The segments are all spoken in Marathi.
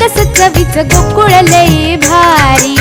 सकस चवीच गोकुळ लई भारी.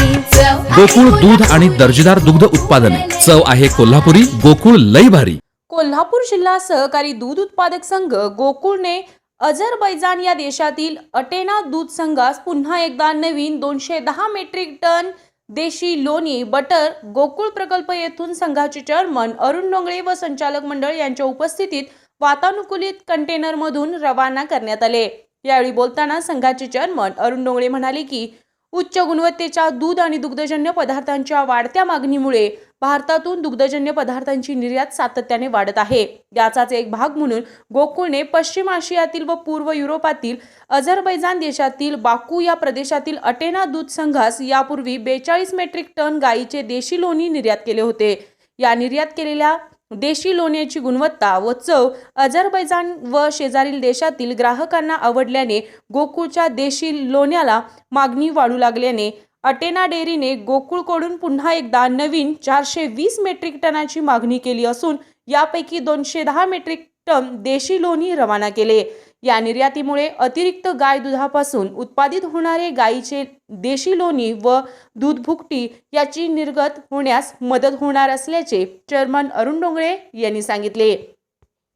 गोकुळ दूध आणि दर्जेदार दुग्ध उत्पादने. चव आहे कोल्हापुरी गोकुळ लई भारी. कोल्हापूर जिल्हा सहकारी दूध उत्पादक संघ गोकुळने अझरबैजान या देशातील अटेना दूध संघास पुन्हा एकदा नवीन दोनशे दहा मेट्रिक टन देशी लोणी बटर गोकुळ प्रकल्प येथून संघाचे चेअरमन अरुण डोंगळे व संचालक मंडळ यांच्या उपस्थितीत वातानुकूलित कंटेनरमधून रवाना करण्यात आले. यावेळी बोलताना संघाचे चेअरमन अरुण डोंगळे म्हणाले की उच्च गुणवत्तेच्या दूध आणि दुग्धजन्य पदार्थांच्या वाढत्या मागणीमुळे भारतातून दुग्धजन्य पदार्थांची निर्यात सातत्याने वाढत आहे. याचाच एक भाग म्हणून गोकुळने पश्चिम आशियातील व पूर्व युरोपातील अझरबैजान देशातील बाकू या प्रदेशातील अटेना दूध संघास यापूर्वी बेचाळीस मेट्रिक टन गायीचे देशी लोणी निर्यात केले होते. या निर्यात केलेल्या देशी लोण्याची गुणवत्ता व चव अझरबैजान व शेजारील देशातील ग्राहकांना आवडल्याने गोकुळच्या देशी लोण्याला मागणी वाढू लागल्याने अटेना डेअरीने गोकुळकडून पुन्हा एकदा नवीन चारशे वीस मेट्रिक टनाची मागणी केली असून यापैकी दोनशे दहा मेट्रिक टन देशी लोणी रवाना केले. या निर्यातीमुळे अतिरिक्त गाय दुधापासून उत्पादित होणारे गायीचे देशी लोणी व दूध भुकटी याची निर्गत होण्यास मदत होणार असल्याचे चेअरमन अरुण डोंगळे यांनी सांगितले.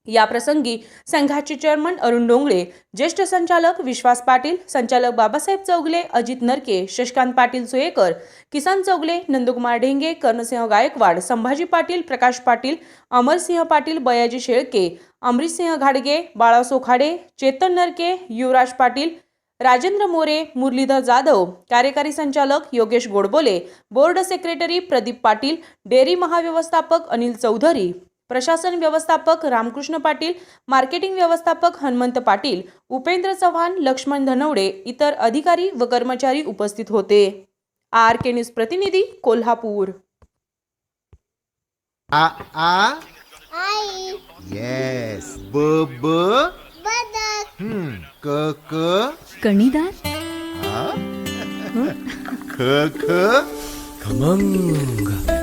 या प्रसंगी संघाचे चेअरमन अरुण डोंगळे ज्येष्ठ संचालक विश्वास पाटील संचालक बाबासाहेब चौगले अजित नरके शशकांत पाटील सुयेकर किसन चौगले नंदकुमार ढेंगे कर्णसिंह गायकवाड संभाजी पाटील प्रकाश पाटील अमरसिंह पाटील बयाजी शेळके अमृतसिंह घाडगे बाळा सोखाडे चेतन नरके युवराज पाटील राजेंद्र मोरे मुरलीधर जाधव कार्यकारी संचालक Yogesh Godbole board secretary Pradeep Patil dairy महाव्यवस्थापक अनिल चौधरी. प्रशासन व्यवस्थापक रामकृष्ण पाटील मार्केटिंग व्यवस्थापक हनुमंत पाटील उपेंद्र चव्हाण लक्ष्मण धनवडे इतर अधिकारी व कर्मचारी उपस्थित होते. आर के न्यूज प्रतिनिधी कोल्हापूर. आ आ? आई. येस ब ब? बदक. हम्म. क क? कणीदार आ? ख ख? खमंग.